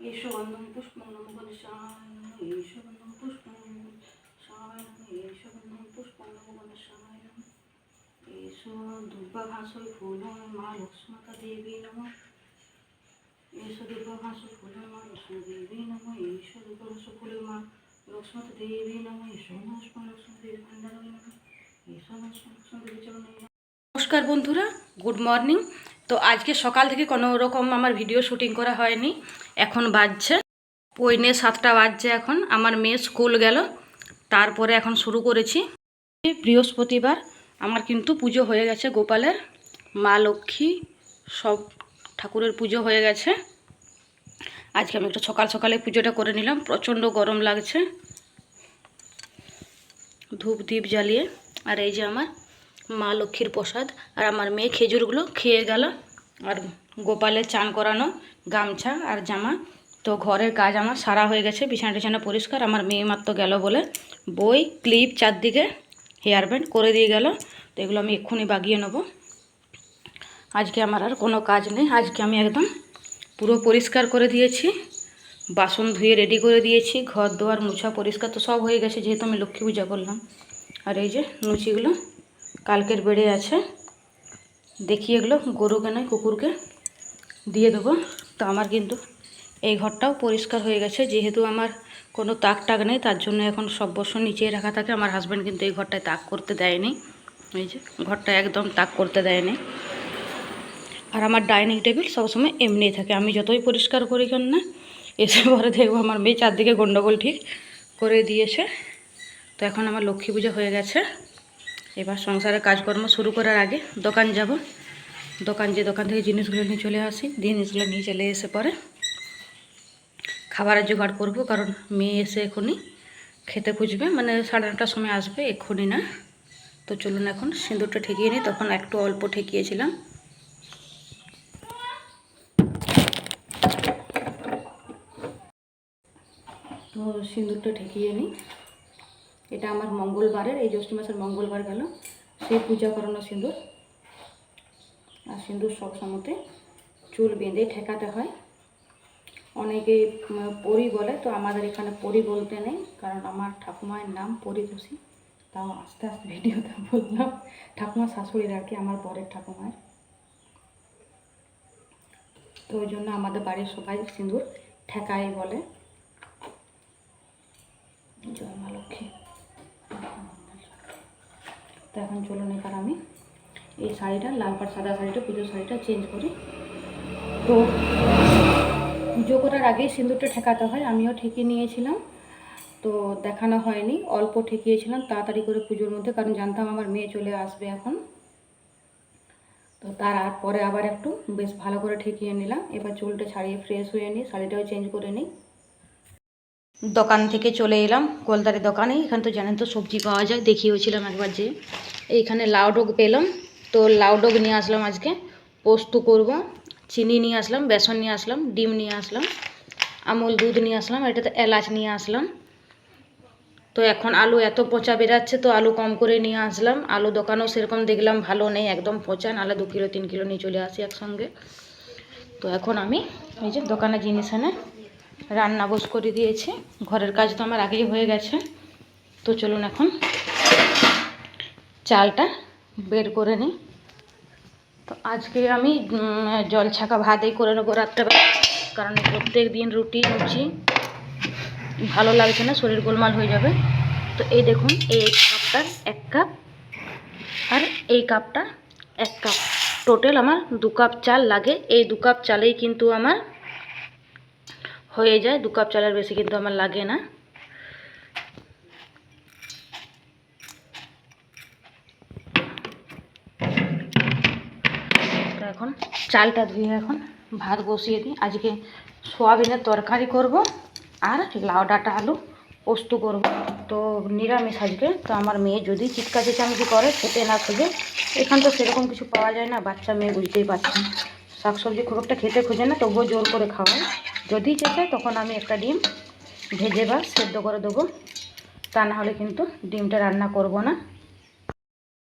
ঈশগন্ধম পুষ্পং নম গণেশায় নম ঈশগন্ধম পুষ্পং নম গণেশায় নম ঈশগন্ধম পুষ্পং নম গণেশায় নম ঈশ দুর্বাঘাসই ফুল মা লক্ষ্মতা দেবী নম। ঈশ দুর্বাঘাস ফুল মা লক্ষ্মী দেবী নম ঈশ দুর্বাঘাস ফুল মা লক্ষ্মতা দেবী নম ঈশ পুষ্পং লক্ষ্মী দেবী ভান্ডারী নম ঈশ দেবী চরণে নমস্কার বন্ধুরা, গুড মর্নিং। তো আজকে সকাল থেকে কোনো রকম আমার ভিডিও শুটিং করা হয়নি। এখন বাজছে পৌনে সাতটা বাজছে এখন। আমার মেয়ে স্কুল গেল। তারপরে এখন শুরু করেছি। বৃহস্পতিবার আমার কিন্তু পুজো হয়ে গেছে গোপালের। মা লক্ষ্মী সব ঠাকুরের পুজো হয়ে গেছে। আজকে আমি একটু সকাল সকালে পুজোটা করে নিলাম। প্রচণ্ড গরম লাগছে। ধূপ দ্বীপ জ্বালিয়ে। আর এই যে আমার মা লক্ষ্মীর প্রসাদ। আর আমার মেয়ে খেজুরগুলো খেয়ে গেল। আর গোপালের চান করানো গামছা আর জামা। তো ঘরের কাজ আমার সারা হয়ে গেছে, বিছানা টিছানা পরিষ্কার। আমার মেয়ে মাত্র গেল বলে বই, ক্লিপ চারদিকে, হেয়ার ব্যান্ড করে দিয়ে গেল। তো এগুলো আমি এক্ষুনি বাগিয়ে নেব। আজকে আমার আর কোনো কাজ নেই। আজকে আমি একদম পুরো পরিষ্কার করে দিয়েছি। বাসন ধুয়ে রেডি করে দিয়েছি। ঘর দোয়ার মুছা পরিষ্কার তো সব হয়ে গেছে, যেহেতু আমি লক্ষ্মী পূজা করলাম। আর এই যে লুচিগুলো কালকের বেড়ে আছে। দেখি এগুলো গরুকে নয়, কুকুরকে দিয়ে দেবো। তো আমার কিন্তু এই ঘরটাও পরিষ্কার হয়ে গেছে। যেহেতু আমার কোনো তাক টাক নেই, তার জন্য এখন সব বর্ষ নিচে রাখা থাকে। আমার হাজব্যান্ড কিন্তু এই ঘরটায় তাক করতে দেয়নি। এই যে, ঘরটা একদম তাক করতে দেয়নি। আর আমার ডাইনিং টেবিল সবসময় এমনিই থাকে। আমি যতই পরিষ্কার করি কেন না, এসে পরে দেখব আমার মেয়ে চারদিকে গন্ডগোল ঠিক করে দিয়েছে। তো এখন আমার লক্ষ্মী পুজো হয়ে গেছে। এবার সংসারের কাজকর্ম শুরু করার আগে দোকান যাব। দোকান যে দোকান থেকে জিনিসগুলো নিয়ে চলে আসি জিনিসগুলো নিয়ে চলে এসে পরে খাবারের জোগাড় করব, কারণ মেয়ে এসে এখনই খেতে খুঁজবে। মানে সাড়ে নটার সময় আসবে, এক্ষুনি না। তো চলুন এখন সিঁদুরটা ঠেকিয়ে নিই, তখন একটু অল্প ঠেকিয়েছিলাম। তো সিঁদুরটা ঠেকিয়ে নিই। এটা আমার মঙ্গলবারের, এই জ্যৈষ্ঠ মাসের মঙ্গলবার গেল। সেই পূজা করানো সিঁদুর। আর সিঁদুর সব সময়তে চুল বেঁধে ঠেকাতে হয়। অনেকে পরি বলে, তো আমাদের এখানে পরি বলতে নেই, কারণ আমার ঠাকুমায়ের নাম পরিতোষী তাও আস্তে আস্তে ভিডিওতে বললাম, ঠাকুমা শাশুড়ির আর কি, আমার বরের ঠাকুমায়ের তো ওই জন্য আমাদের বাড়ির সবাই সিঁদুর ঠেকাই বলে। জয় মা লক্ষ্মী। তো এখন চলুন এবার আমি এই শাড়িটা, লাল পাড় সাদা শাড়িটা, পুজোর শাড়িটা চেঞ্জ করি। তো পুজো করার আগেই সিঁদুরটা ঠেকাতে হয়, আমিও ঠেকিয়ে নিয়েছিলাম। তো দেখানো হয়নি, অল্প ঠেকিয়েছিলাম, তাড়াতাড়ি করে পুজোর মধ্যে, কারণ জানতাম আমার মেয়ে চলে আসবে এখন। তো তার আর পরে আবার একটু বেশ ভালো করে ঠেকিয়ে নিলাম। এবার চুলটা ছাড়িয়ে ফ্রেশ হয়ে নিই, শাড়িটাও চেঞ্জ করে নিই। দোকান থেকে চলে এলাম, গোলদারের দোকানে। এখানে তো জানেন তো সবজি পাওয়া যায় দেখিয়েছিলাম একবার যে। এইখানে লাউ ডোগ পেলাম, তো লাউ ডোগ নিয়ে আসলাম আজকে। পোস্ত করব, চিনি নিয়ে আসলাম, বেসন নিয়ে আসলাম, ডিম নিয়ে আসলাম, আমুল দুধ নিয়ে আসলাম এটাতে এলাচ নিয়ে আসলাম। তো এখন আলু এত পচা বেরাচ্ছে তো আলু কম করে নিয়ে আসলাম। আলু দোকানও সেরকম দেখলাম ভালো নেই, একদম পচা, নাহলে দু কিলো, তিন কিলো নিয়ে চলে আসি একসঙ্গে। তো এখন আমি এই যে দোকানে জিনিস এনে রান্না বস করে দিয়েছি। ঘরের কাজ তো আমার আগেই হয়ে গেছে। তো চলুন এখন চালটা বের করে নিই। তো আজকে আমি জল ছাকা ভাতই করে নেব রাত্রেবেলা, কারণ প্রত্যেক দিন রুটি, লুচি ভালো লাগছে না, শরীর গোলমাল হয়ে যাবে। তো এই দেখুন, এই কাপটার এক কাপ আর এই কাপটা এক কাপ। টোটাল আমার দু কাপ চাল লাগে। এই দু কাপ চালেই কিন্তু আমার হয়ে যায়, দু কাপ চালের বেশি কিন্তু আমার লাগে না। এখন চালটা ধুয়ে এখন ভাত বসিয়ে দিই। আজকে সোয়াবিনের তরকারি করব আর লাউ ডাঁটা আলু পোস্ত করব। তো নিরামিষ আজকে, তো আমার মেয়ে যদি চিৎকা চেঁচামেচি করে, খেতে না খুঁজে, এখান তো সেরকম কিছু পাওয়া যায় না, বাচ্চা মেয়ে বুঝতেই পারছেন। শাকসবজি খুব একটা খেতে খোঁজে না, তবুও জোর করে খাওয়াই। যদি খেতে তখন আমি একটা ডিম ভেজে বা সেদ্ধ করে দেবো। তা না হলে কিন্তু ডিমটা রান্না করব না।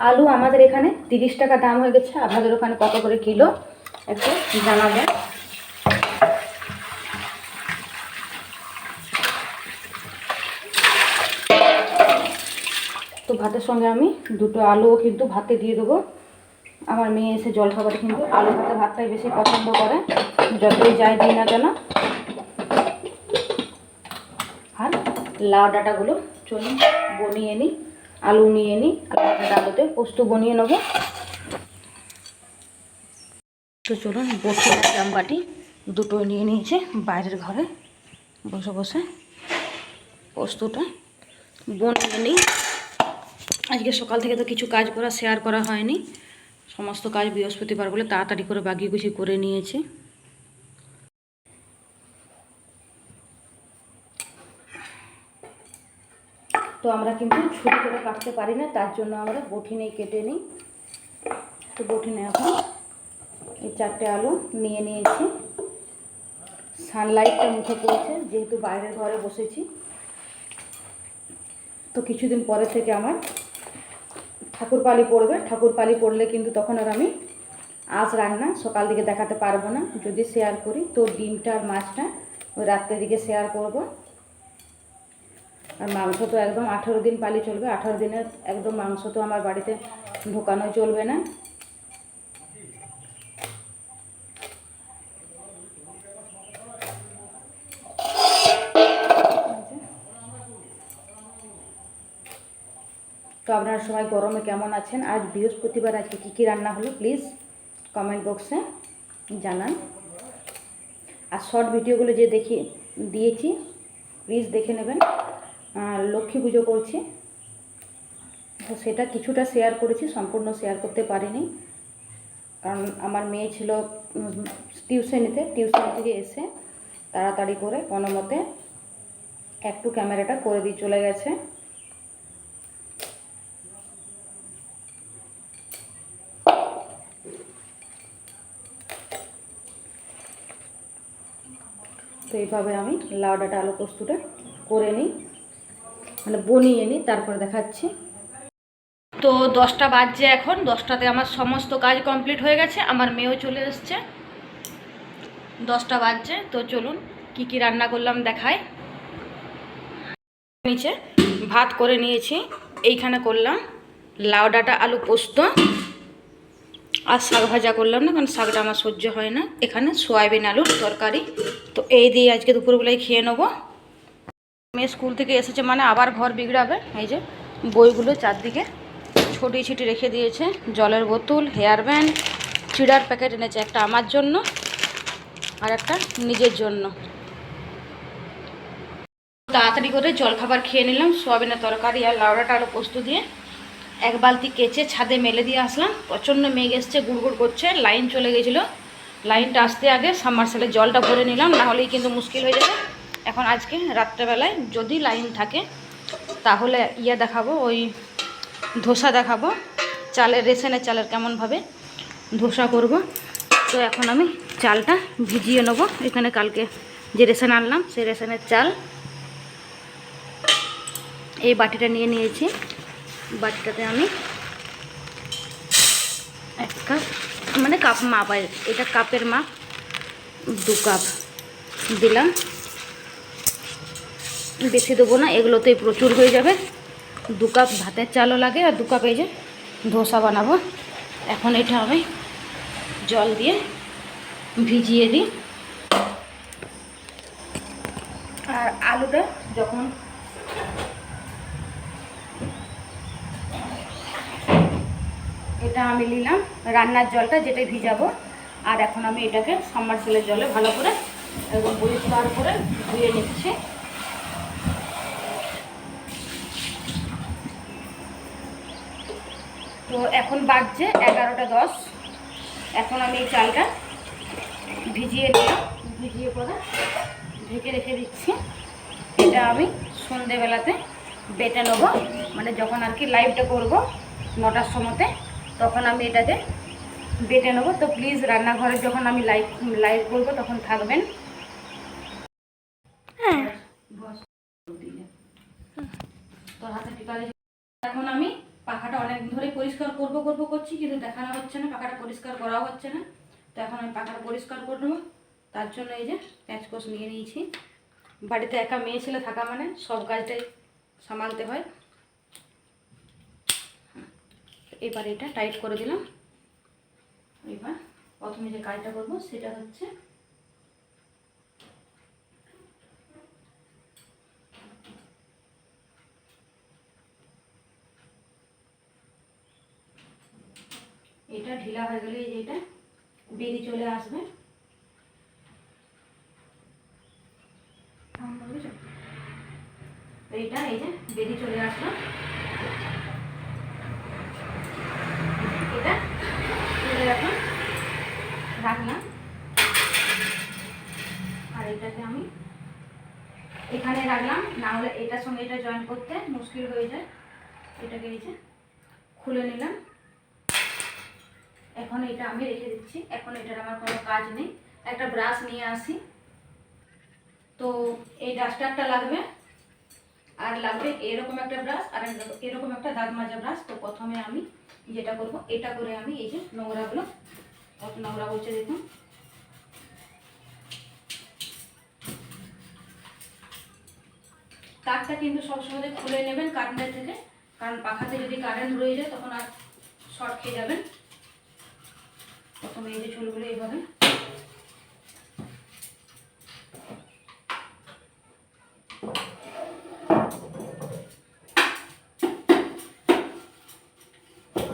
আলু আমাদের এখানে তিরিশ টাকা দাম হয়ে গেছে। আপনাদের ওখানে কত করে কিলো? একটু জানাবেন তো ভাতের সঙ্গে আমি দুটো আলুও কিন্তু ভাতে দিয়ে দেবো। আমার মেয়ে এসে জল খাবারে কিন্তু আলু ভাতে ভাতটাই বেশি পছন্দ করে। যতই যাই দিই না কেন। আর লাউ ডাঁটাগুলো চলুন বনিয়ে নিই, আলু নিয়ে নিই, আলু ডালুতে পোস্ত বনিয়ে নেব। তো চলুন বসে জামবাটি দুটো নিয়ে নিয়েছে বাইরের ঘরে। বসে বসে পোস্তটা বনিয়ে নিই। আজকে সকাল থেকে তো কিছু কাজ করা, শেয়ার করা হয়নি। সমস্ত কাজ বৃহস্পতিবার বলে তাড়াতাড়ি করে বাগিয়ে গুছিয়ে করে নিয়েছি। তো আমরা কিন্তু ছুরি করে কাটতে পারি না, তার জন্য আমরা বঠিনেই কেটে নিই। তো বঠিনে এখন এই চারটে আলু নিয়ে নিয়েছি। সানলাইটটা মুখে পড়েছে, যেহেতু বাইরের ঘরে বসেছি। তো কিছুদিন পরে থেকে আমার ঠাকুর পালি পড়বে, ঠাকুর পালি পড়লে কিন্তু তখন আর আমি আজ রান্না সকাল দিকে দেখাতে পারব না। যদি শেয়ার করি, তো ডিমটা আর মাছটা ওই রাত্রের দিকে শেয়ার করব। আর মাংস তো একদম আঠেরো দিন পালি চলবে, আঠেরো দিনের একদম মাংস তো আমার বাড়িতে ঢোকানো চলবে না। আপনারা সবাই গরমে কেমন আছেন? আজ বৃহস্পতিবার, আজকে কী কী রান্না হলো? প্লিজ কমেন্ট বক্সে জানান। আর শর্ট ভিডিওগুলো যে দেখি, দিয়েছি প্লিজ দেখে নেবেন। লক্ষ্মী পুজো করছি। তো সেটা কিছুটা শেয়ার করেছি, সম্পূর্ণ শেয়ার করতে পারিনি। কারণ আমার মেয়ে ছিল টিউশনিতে, টিউশন থেকে এসে তাড়াতাড়ি করে কোনো মতে একটু ক্যামেরাটা করে দিয়ে চলে গেছে। তো এইভাবে আমি লাউ ডাঁটা আলু পোস্তটা করে নিই মানে বনিয়ে নিই, তারপরে দেখাচ্ছি। তো দশটা বাজছে এখন, দশটাতে আমার সমস্ত কাজ কমপ্লিট হয়ে গেছে, আমার মেয়েও চলে এসছে। দশটা বাজছে, তো চলুন কি কি রান্না করলাম দেখায় নিচে ভাত করে নিয়েছি, এইখানে করলাম লাউ ডাঁটা আলু পোস্ত। আর শাক ভাজা করলাম না, কারণ শাকটা আমার সহ্য হয় না। এখানে সয়াবিন আলুর তরকারি। তো এই দিয়ে আজকে দুপুরবেলায় খেয়ে নেব। মেয়ে স্কুল থেকে এসেছে মানে আবার ঘর বিগড়াবে। এই যে বইগুলো চারদিকে ছড়িয়ে ছিটি রেখে দিয়েছে। জলের বোতল, হেয়ার ব্যান্ড, চিড়ার প্যাকেট এনেছে একটা আমার জন্য আর একটা নিজের জন্য। তাড়াতাড়ি করে জলখাবার খেয়ে নিলাম, সোয়াবিনের তরকারি আর লাউড়াটা আলু পোস্ত দিয়ে। এক বালতি কেচে ছাদে মেলে দিয়ে আসলাম। প্রচণ্ড মেঘ এসছে, গুড়গুড় করছে, লাইন চলে গেছিল। লাইনটা আসতে আগে সাবমার্সেলের জলটা ভরে নিলাম, না হলেই কিন্তু মুশকিল হয়ে যাবে। এখন আজকে রাত্রেবেলায় যদি লাইন থাকে, তাহলে ইয়ে দেখাবো, ওই ধোসা দেখাবো। চালের, রেশনের চালের কেমনভাবে ধোসা করব। তো এখন আমি চালটা ভিজিয়ে নেব। এখানে কালকে যে রেশন আনলাম, সেই রেশনের চাল এই বাটিটা নিয়ে নিয়েছি। বাটিটাতে আমি এক কাপ মানে কাপ মাপ আর এটা কাপের মাপ দু কাপ দিলাম। বেশি দেবো না, এগুলোতেই প্রচুর হয়ে যাবে। দু কাপ ভাতের চালও লাগে, আর দু কাপ এই যে ধোসা বানাবো। এখন এটা আমি জল দিয়ে ভিজিয়ে দিই। আর আলুটা যখন এটা আমি নিলাম, রান্নার জলটা যেটা ভিজাবো। আর এখন আমি এটাকে সাবমার্সেলের জলে ভালো করে এবং পরিষ্কার করে ধুয়ে নিচ্ছি। তো এখন বাজছে এগারোটা দশ। এখন আমি এই চালটা ভিজিয়ে নিলাম, ভিজিয়ে পরে ঢেকে রেখে দিচ্ছি। এটা আমি সন্ধেবেলাতে বেটে নেব। মানে যখন আর কি লাইভটা করব, নটার সময়তে তখন আমি এটাকে বেটে নেব। তো প্লিজ রান্নাঘরে যখন আমি লাইভ লাইভ করব তখন থাকবেন। হাতে এখন আমি পাখাটা অনেক ধরে পরিষ্কার করব করব করছি কিন্তু দেখানো হচ্ছে না পাখাটা পরিষ্কার করা হচ্ছে না। তো এখন আমি পাখাটা পরিষ্কার করে নেব। তার জন্য এই যে প্যাঁচকোষ নিয়ে নিয়েছি। বাড়িতে একা মেয়ে ছেলে থাকা মানে সব কাজটাই সামালতে হয়। এবার এটা টাইট করে দিলাম। এবার প্রথমে যে কাজটা করব সেটা হচ্ছে এটা ঢিলা হয়ে গেলে এই যে এটা বেরিয়ে চলে আসবে। এটা এই যে বেরিয়ে চলে আসলো এটা তুলে রাখুন রাখলাম আর এটাকে আমি এখানে রাখলাম, না হলে এটার সঙ্গে এটা জয়েন করতে মুশকিল হয়ে যায়। এটাকে এই যে খুলে নিলাম। এখন এটা আমি রেখে দিচ্ছি। এখন এটার আমার কোনো কাজ নেই। একটা ব্রাশ নিয়ে আসি। তো এই ডাস্টারটা লাগবে। আর লাগবে এরকম একটা ব্রাশ আর এরকম- একটা দাঁত মাজা ব্রাশ তো প্রথমে আমি যেটা করব, এটা করে আমি এই যে নোংরাগুলো কত নোংরা বলছে দেখুন। তারটা কিন্তু সবসময় খুলে নেবেন কারেন্টের থেকে। কারণ পাখাতে যদি কারেন্ট রয়ে যায়, তখন আর শর্ট খেয়ে যাবেন। প্রথমে এই যে চুলগুলো এইভাবে।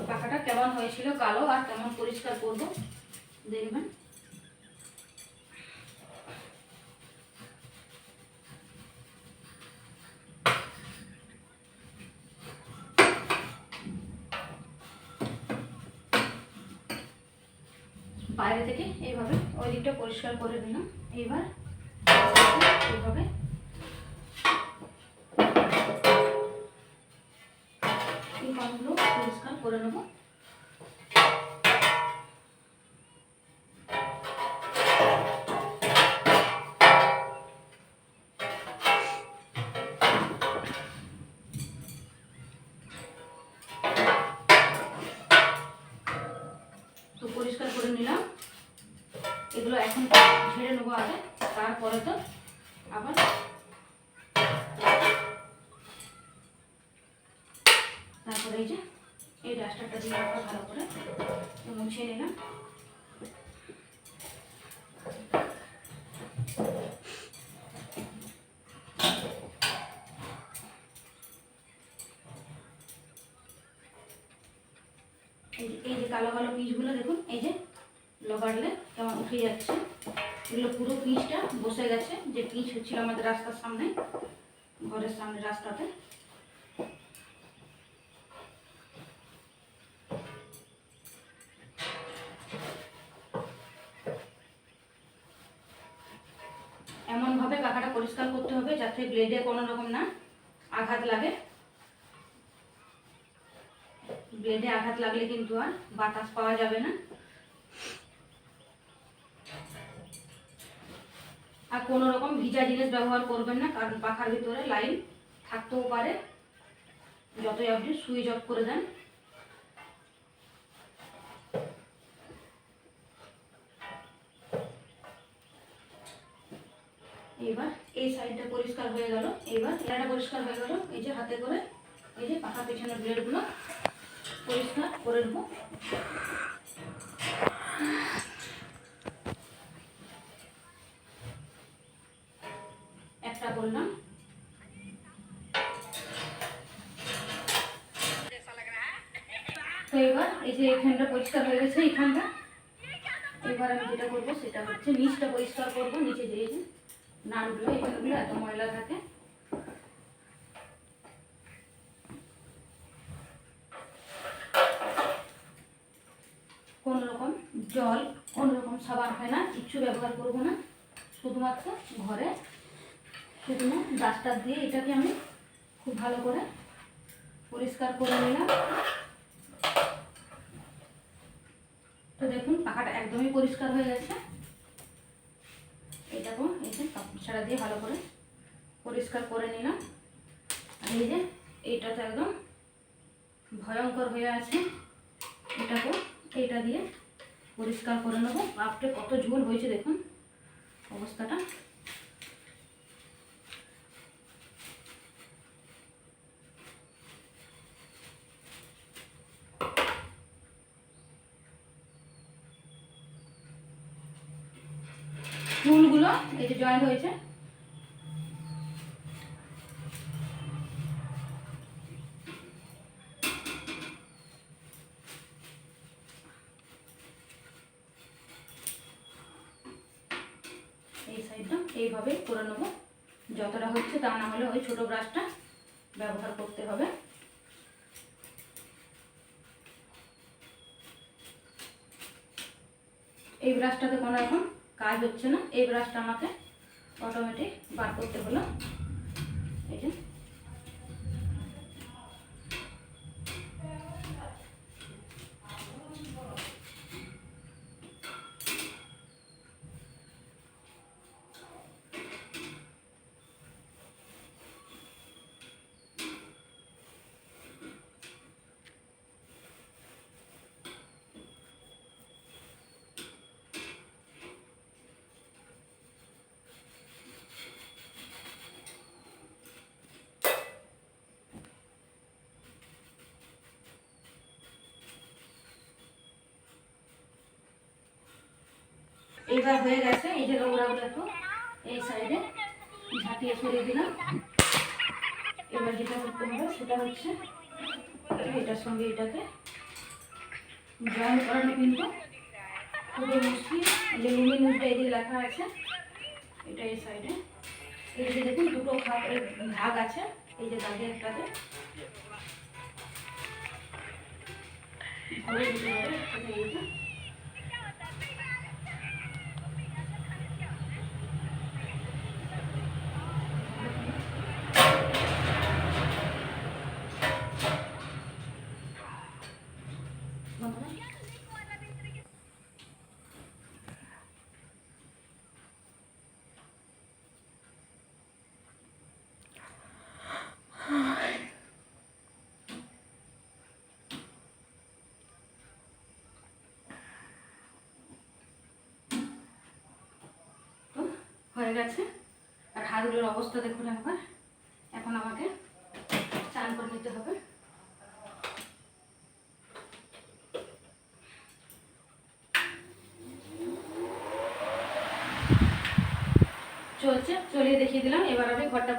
পাখাটা কেমন হয়েছিল কালো, আর কেমন পরিষ্কার করব, দেখবেন। বাইরে থেকে এইভাবে ওই দিকটা পরিষ্কার করে দিলাম এইবার এইভাবে পরিষ্কার করে নেব। এই যে, এই ডাস্টারটা দিয়ে আবার ভালো করে মুছিয়ে নিলাম এই যে- কালো কালো পিসগুলো দেখুন, এই যে লগাড়লে কেমন উঠে যাচ্ছে। এগুলো পুরো পিচটা বসে গেছে, যে পিচ হচ্ছিল আমাদের রাস্তার সামনে, ঘরের সামনে রাস্তাতে। যাতে ব্লেডে কোনো রকম না আঘাত লাগে। ব্লেডে আঘাত লাগলে কিন্তু আর বাতাস পাওয়া যাবে না। আর কোনো রকম ভিজা জিনিস ব্যবহার করবেন না, কারণ পাখার ভিতরে লাইন থাকতেও পারে। যতই আপনি সুইচ অফ করে দেন। এবার এই সাইডটা পরিষ্কার হয়ে গেল। এবার এটা পরিষ্কার হয়ে গেল। এই যে হাতে করে, এই যে পাখা পেছনের ব্লেডগুলো পরিষ্কার করে নেব। একটা করলাম। তো এবার এই যে এখানটা পরিষ্কার হয়ে গেছে, এখানটা। এবার আমি যেটা করব, সেটা হচ্ছে নিচটা পরিষ্কার করব, নিচে যে এই যে এত ময়লা থাকে। রকম জল রকম সাবান হয় না, কিচ্ছু ব্যবহার করব না। শুধুমাত্র ঘরে শুধু ডাস্টার দিয়ে এটাকে আমি খুব ভালো করে পরিষ্কার করে নিলাম। তো দেখুন, পাখাটা একদমই পরিষ্কার হয়ে গেছে। এটাকেও এই যে ছাড়া দিয়ে ভালো করে পরিষ্কার করে নিলাম। আর এই যে এইটা তো একদম ভয়ঙ্কর হয়ে আছে। এটাকেও এইটা দিয়ে পরিষ্কার করে নেব। আপটে কত ঝোল হয়েছে দেখুন। অবস্থাটা ফুলগুলো এই যে জয়েন্ট হয়েছে। এই সাইডটা এইভাবে করে নেব। যতটা হচ্ছে তা না হলে ওই ছোটো ব্রাশটা ব্যবহার করতে হবে। এই ব্রাশটাতে কোনো এখন কাজ হচ্ছে না। এই ব্রাশটা আমাকে অটোমেটিক বার করতে হলো। এই যে। এইবার হয়ে গেছে, এই যে নোংরাগুলো একটু এই সাইডে ঝাঁটিয়ে সরিয়ে দিলাম। এবার যেটা করতে হবে সেটা হচ্ছে এটার সঙ্গে এটাকে জয়েন করানো কিন্তু খুবই মুশকিল। এই যে লেখা আছে, এটা এই সাইডে এই যে দেখুন, দুটো ভাগ আছে, এই যে দাগে একটাতে। ভালো দিতে হবে এটা এইটা তো হয়ে গেছে। আর হাতগুলোর অবস্থা দেখুন একবার। এখন আমাকে চান করে নিতে হবে। চলছে, চলিয়ে দেখিয়ে দিলাম। এবার আমি ঘরটা